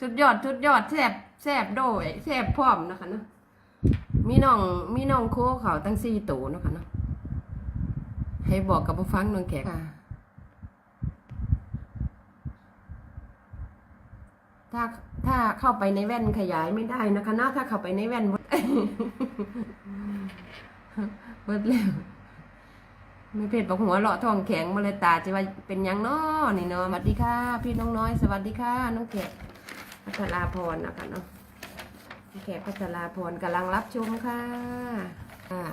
ชุดยอดชุดยอดแซบแซบโดยแซบพร้อมนะคะเนาะมีน้องมีน้องโคเขาตั้งสี่ตัวเนาะคะเนาะให้บอกกับผู้ฟังน้องแขกค่ะถ้าถ้าเข้าไปในแว่นขยายไม่ได้นะคะเนาะถ้าเข้าไปในแว่นหมดเบิดแล้ว ไม่เพชรบอกหัวเลาะท้องแข็งมาเลยตาจะว่าเป็นยังนาะนี่เนาะสวัสดีค่ะพี่น้องน้อย สวัสดีค่ะน้องแขกพัชราพรนะคะเนาะน้องแขกพัชราพรกำลังรับชมค่ะค่ะ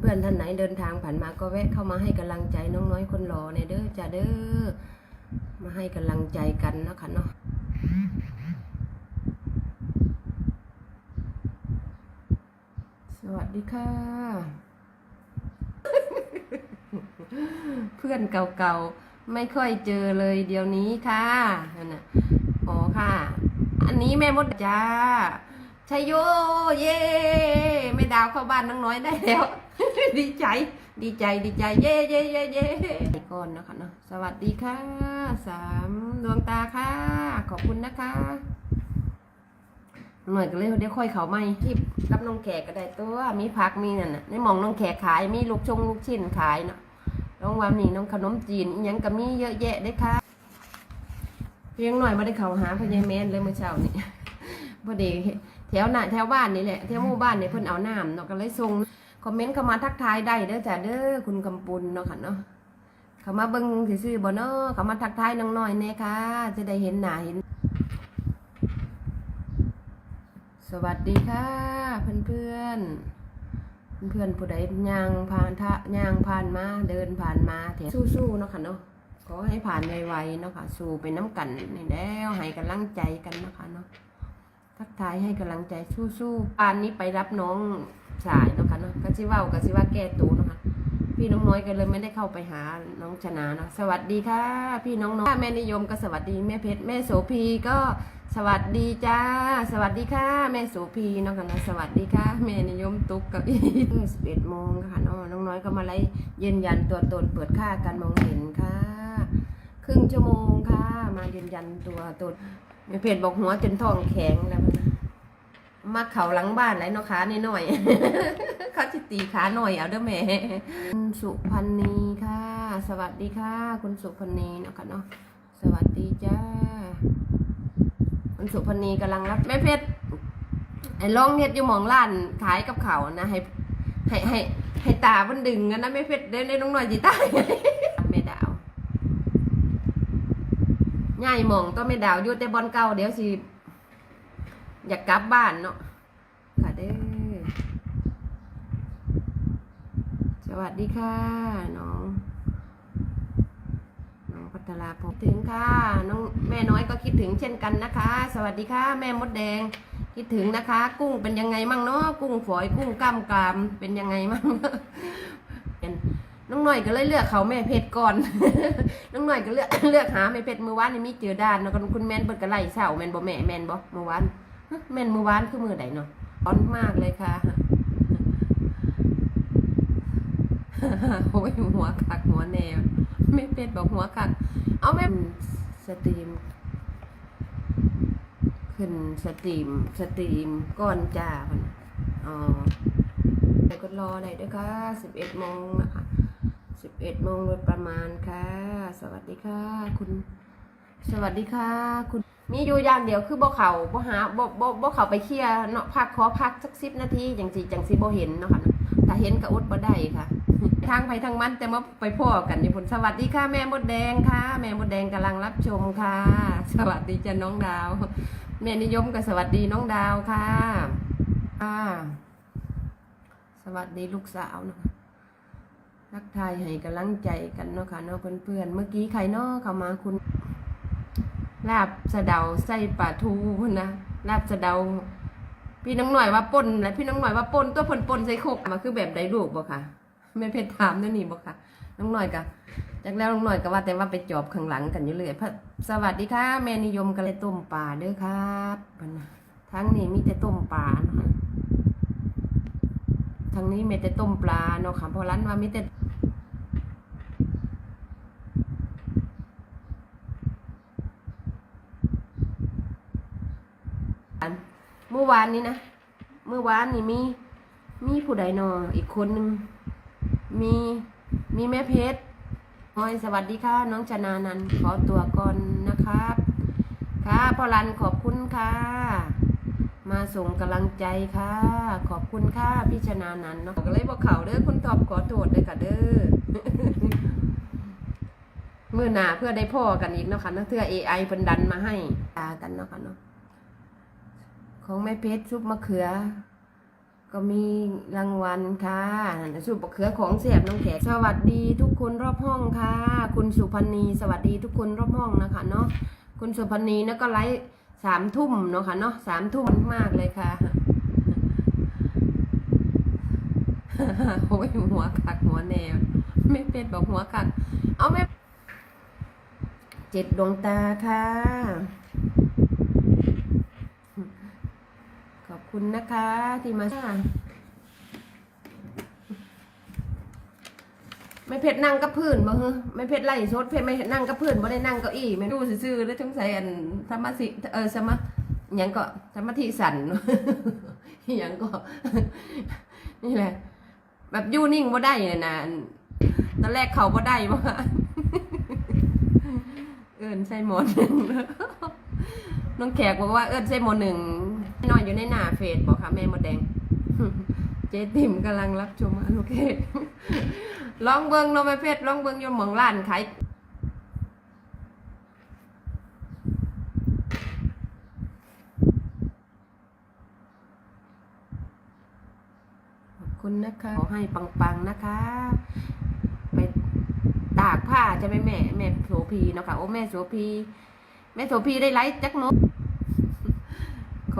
เพื่อนท่านไหนเดินทางผ่านมาก็แวะเข้ามาให้กำลังใจน้องน้อยคนหล่อในเด้อจ้าเด้อมาให้กำลังใจกันนะคะเนาะสวัสดีค่ะ เพื่อนเก่าๆ ไม่ค่อยเจอเลยเดี๋ยวนี้ค่ะนั่นน่ะอ๋อค่ะ อันนี้แม่มดจ้าชัยโย เย่แม่ดาวเข้าบ้านน้องน้อยได้แล้ว ดีใจ ดีใจดีใจ เย่เย่เย่เย่ก่อนนะคะเนาะสวัสดีค่ะสามดวงตาค่ะ ขอบคุณนะคะหน่อยก็เลยเดี๋ยวค่อยเขาไม่ที่รับน้องแขกก็ได้ตัวมีผักมีนั่นน่ะในมองน้องแขกขายมีลูกชงลูกชิ้นขายเนาะ น้องวามนี่น้องขนมจีนอีหยังก็มีเยอะแยะได้ค่ะ เพียงหน่อยมาได้เขาหาพญายแมนเลยเมื่อเช้านี่พอดีแถวหน่ะแถวบ้านนี่แหละแถวหมู่บ้านนี่เพิ่นเอาน้ำเนาะก็เลยส่งคอมเมนต์เข้ามาทักทายได้เด้อจ้ะเด้อคุณกำปุลเนาะค่ะเนาะเขามาเบิ่งซื่อๆบ่เนาะเขามาทักทายน้องน้อยแน่ค่ะ จะได้เห็นหน้าเห็น สวัสดีค่ะเพื่อนเพื่อนๆ เพื่อนๆผู้ใดย่างผ่านทะย่างผ่านมาเดินผ่านมาแถวสู้ๆเนาะค่ะเนาะขอให้ผ่านไวๆเนาะค่ะสู้เป็นน้ำกันนี่แล้วให้กำลังใจกันนะคะเนาะทักทายให้กำลังใจสู้ๆปานนี้ไปรับน้องสายเนาะค่ะเนาะกะชิว่ากะชิว่าแก้ตัวเนาะ พี่น้องน้อยก็เลยไม่ได้เข้าไปหาน้องชนะเนาะสวัสดีค่ะ พี่น้องน้อยแม่นิยมก็สวัสดีแม่เพชรแม่โสพีก็สวัสดีจ้า สวัสดีค่ะ แม่โสพีน้องกันนะสวัสดีค่ะ แม่นิยมตุกกับอีสิบเอ็ดโมงค่ะน้องน้องน้อยก็มาไล่ยืนยันตัวตนเปิดค่าการมองเห็นค่ะ ครึ่งชั่วโมงค่ะ มายืนยันตัวตนแม่เพจบอกหัวจนท้องแข็งแล้วนะ มาเข่าหลังบ้านไหนเนาะขานี่หน่อย เขาจิตีขาหน่อยเอาเด้อแม่คุณสุพันธ์นีค่ะ สวัสดีค่ะ คุณสุพันธ์นีเนาะค่ะเนาะสวัสดีจ้า คุณสุพนีกำลังรับแม่เพชรไอ้ลองเฮ็ดอยู่หมองร้านขายกับเขาวนะให้ให้ให้ให้ตามันดึงกันนะแม่เพชรเด้ได้น้องหน่อยจีตายแม่ดาวง่ายหมองก็แม่ดาวอยู่แต่บอลเก่าเดี๋ยวสิ อยากกลับบ้านเนาะค่ะเด้อสวัสดีค่ะน้องน้องพัทราผมถึงค่ะน้องแม่น้อยก็คิดถึงเช่นกันนะคะ สวัสดีค่ะ แม่มดแดงคิดถึงนะคะ กุ้งเป็นยังไงมั่งเนาะกุ้งฝอยกุ้งกล้ามกรามเป็นยังไงมั่งเป็นน้องหน่อยก็เลยเลือกเขาแม่เพชรก่อน น้องหน่อยก็เลือกเลือกหาแม่เพชรมือวานนี่มีเจอด้านเนาะคุณแม่นเบิดกระไล่เศร้าแม่นบ่แม่แม่นบ่มือวาน แม่นมือวานคือมือใดเนาะร้อนมากเลยค่ะโอ้ยหัวคักหัวแนวไม่เป็นบอกหัวคัก เอาแม่สตรีม ขึ้นสตรีมสตรีมก้อนจ้าพันอ๋อไปกดรอได้ด้วยค่ะสิบเอ็ดโมงนะคะสิบเอ็ดโมงโดยประมาณค่ะ สวัสดีค่ะ คุณ สวัสดีค่ะ คุณ มีอยู่อย่างเดียวคือบ่เขาบ่หาบ่บ่บ่เขาไปเคลียร์เนาะพักขอพักสักสิบนาทีจังสิจังสิบ่เห็นเนาะค่ะถ้าเห็นก็อดบ่ได้ค่ะ ทางไปทางมันแต่มาไปพ่อกันนี่ผลสวัสดีค่ะแม่มดแดงค่ะ แม่มดแดงกำลังรับชมค่ะ สวัสดีจ้ะน้องดาว แม่นิยมก็สวัสดีน้องดาวค่ะค่ะสวัสดีลูกสาวเนาะทักทายให้กำลังใจกันเนาะค่ะเนาะเพื่อนๆเมื่อกี้ใครเนาะเข้ามาคุณ ลาบสะเดาใส่ปลาทูพุ่นะลาบสะเดา พี่น้องหน่อยว่าป่นและพี่น้องหน่อยว่าป่นตัวผลป่นใส่โคกมาคือแบบไดลูกบ่ค่ะแม่เพชรถามนั่นนี่บ่ค่ะน้องหน่อยกะจากแล้วน้องหน่อยก็ว่าแต่ว่าไปจอบข้างหลังกันอยู่เลยพระสวัสดีค่ะแม่นิยมกันเลยต้มปลาเด้อครับพน่ะทั้งนี้มีแต่ต้มปลานะคะทั้งนี้มีแต่ต้มปลาเนาะค่ะเพราะร้านว่ามีแต่ เมื่อวานนี้นะ เมื่อวานนี่มี มีผู้ใดนออีกคนหนึ่งมีมีแม่เพชรฮอยสวัสดีค่ะ น้องชนานันขอตัวก่อนนะครับ ค่ะพ่อรันขอบคุณค่ะ มาส่งกำลังใจค่ะ ขอบคุณค่ะพี่ชนานันเนาะก็เลยบอกเขาเด้อคุณตอบขอโทษเด้อค่ะเด้อเมื่อหนาเพื่อได้พ่อกันอีกเนาะค่ะนาะเพื่อ AI เพิ่นดันมาให้ตากันเนาะค่ะเนาะ ของแม่เพชรซุปมะเขือ ก็มีรางวัลค่ะซุปมะเขือของเสียบน้องแขกสวัสดีทุกคนรอบห้องค่ะ คุณสุพันธ์นีสวัสดีทุกคนรอบห้องนะคะเนาะคุณสุพันธ์นีนะก็ไลฟ์สามทุ่มเนาะค่ะเนาะสามทุ่มมากเลยค่ะโอ้ยหัวคักหัวแนวไม่เป็ดบอกหัวคักเอาไม่เจ็ดดวงตาค่ะ ขอบ คุณนะคะที่มาไม่เผ็ดนั่งกับพื้นบ่ฮะไม่เผ็ดไล่สดเผ็ดไม่นั่งกับพื้นบ่ได้นั่งเก้าอี้ไม่ดูซื่อๆแล้วทั้งใส่อันสมาธิเออสมาหยังก็สมาธิสันยังก็ นี่แหละ แบบยู่นิ่งบ่ได้เลยนะตอนแรกเขาบ่ได้บ่เอิญใส่หมอหนึ่งน้องแขกบอกว่าเอิญใส่หมอหนึ่ง นอนอยู่ในหน้าเฟซบอกค่ะ แม่มดแดง เจ๊ติ่มกำลังรับชมอนโอเคลองเบิ้งเน้องแม่เพชรลองเบิ้งยมเมืองร้านขายคุณนะคะขอให้ปังๆนะคะ ไปตากผ้าจะไหม่แม่แม่โสพีเนาะค่ะโอ้แม่โสพี แม่โสพีได้ไลฟ์จักโนตข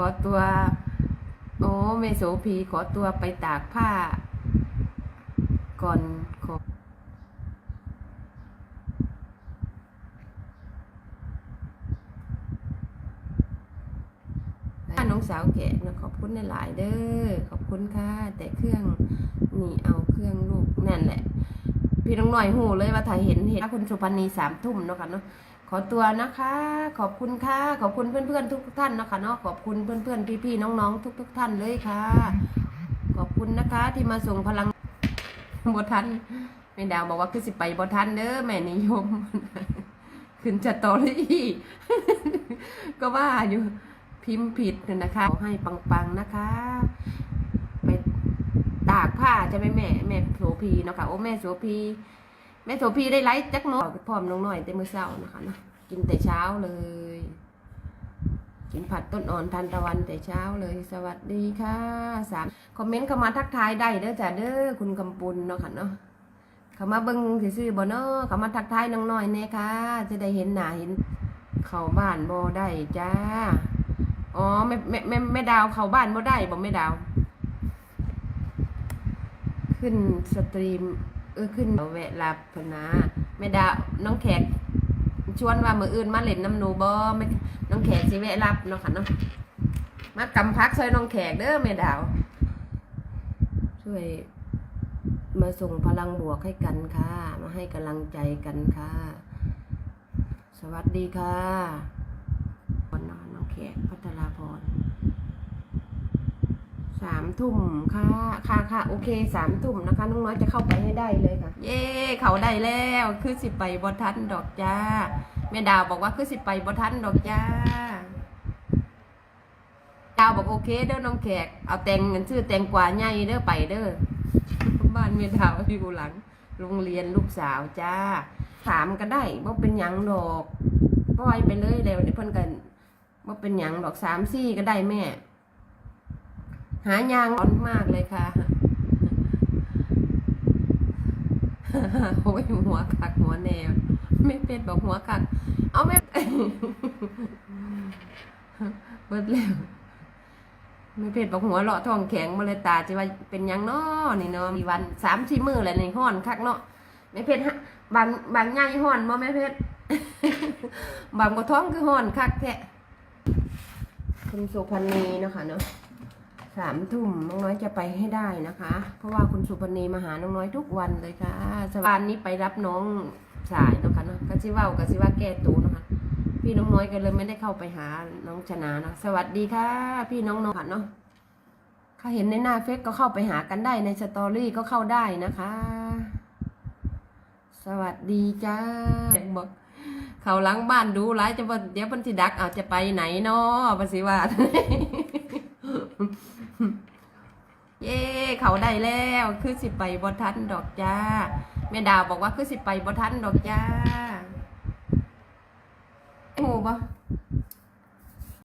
อตัว โอ้แม่โสพีขอตัวไปตากผ้า ก่อนขอน้องสาวแกะนะขอบคุณหลายเด้อขอบคุณค่ะ แต่เครื่องนี่เอาเครื่องลูกนั่นแหละ พี่น้องหน่อยหูเลยว่าถ่ายเห็นเห็นคุณสุพรรณีสามทุ่มเนาะค่ะเนาะ ขอตัวนะคะ ขอบคุณค่ะ ขอบคุณเพื่อนๆ ทุกๆท่านนะคะเนาะขอบคุณเพื่อนๆพี่ๆน้องๆ ทุก ๆ ท่านเลยค่ะ ขอบคุณนะคะ ที่มาส่งพลังบทันแม่ดาวบอกว่าคือสิไปบทันเด้อแม่นิยม ขึ้นจะตอรี่ก็ว่าอยู่พิมพ์ผิดนะคะขอให้ปังๆนะคะ ไปตากผ้าจะไหม่แม่แม่โสพีเนาะค่ะโอ้แม่โสพี แม่โสพีได้ไลฟ์จักน้อยพร้อมน้องหน่อยแต่มื้อเช้านะคะเนาะกินแต่เช้าเลย กินผัดต้นอ่อนทานตะวันแต่เช้าเลย สวัสดีค่ะสามคอมเมนต์เข้ามาทักทายได้เด้อจ้ะเด้อคุณกำปุลเนาะค่ะเนาะเข้ามาเบิ่งซื่อๆบ่เนาะเข้ามาทักทายน้องหน่อยแน่ค่ะ จะได้เห็นหน้าเห็นเข้าบ้านบ่ได้จ้าอ๋อแม่แม่แม่แม่ดาวเข้าบ้านบ่ได้บ่แม่ดาว ขึ้นสตรีม ออขึ้นเอาแวะรับพนะแม่ดาน้องแขกชวนว่ามืออื่นมาเล่นน้ำหนูบ่แม่น้องแขกสิแวะรับเนาะค่ะเนาะมากำพักซอยน้องแขกเด้อแม่ดาว ช่วยมาส่งพลังบวกให้กันค่ะ มาให้กำลังใจกันค่ะ สวัสดีค่ะวันนอนน้องแขกพัทราพร สามทุ่มค่ะค่ะค่ะโอเคสามทุ่มนะคะน้องน้อยจะเข้าไปให้ได้เลยค่ะ เย้เขาได้แล้วคือสิไปบทันดอกจ้าแม่ดาวบอกว่าคือสิไปบทันดอกจ้าดาวบอกโอเคเด้อน้องแขกเอาแตงเงินชื่อแตงกวาใหญ่เด้อไปเด้อบ้านแม่ดาวอยู่หลัง โรงเรียนลูกสาวจ้า ถามก็ได้ว่าเป็นยังดอกปล่อยไปเลยแล้วเดี๋ยวเพิ่นกันว่าเป็นยังดอกสามซี่ก็ได้แม่ หายางร้อนมากเลยค่ะโอ้ยหัวคักหัวแนวไม่เป็ดบอกหัวคัก เอาไม่เบิดแล้วไม่เป็ดบอกหัวเลาะท้องแข็งมาเลยตาจะว่าเป็นยังเนาะนี่เนาะมีวันสามสี่มือแหละในห้อนคักเนาะไม่เป็ดฮะบางบางง่ายห้อนบ่แม่เพชรบางก็ท้องคือห้อนคักแท้คุณสุพรรณีเนาะค่ะเนาะ สามทุ่มน้องน้อยจะไปให้ได้นะคะ เพราะว่าคุณสุพรรณีมาหาน้องน้อยทุกวันเลยค่ะสวานนี้ไปรับน้องสายนะคะเนาะกะซิว่ากะซิว่าแก้ตูนะคะ พี่น้องน้อยก็เลยไม่ได้เข้าไปหาน้องชนะนะสวัสดีค่ะ พี่น้องน้องค่ะเนาะถ้าเห็นในหน้าเฟซก็เข้าไปหากันได้ในสตอรี่ก็เข้าได้นะคะ สวัสดีจ้าบอกเขาหล้างบ้านดูร้ายจะเดี๋ยวเพันธิดักเอาจะไปไหนเนาะภาษีว่า เย้เขาได้แล้วคือสิไปบทันดอกจ้าแม่ดาวบอกว่าคือสิไปบทันดอกจ้าหูบ่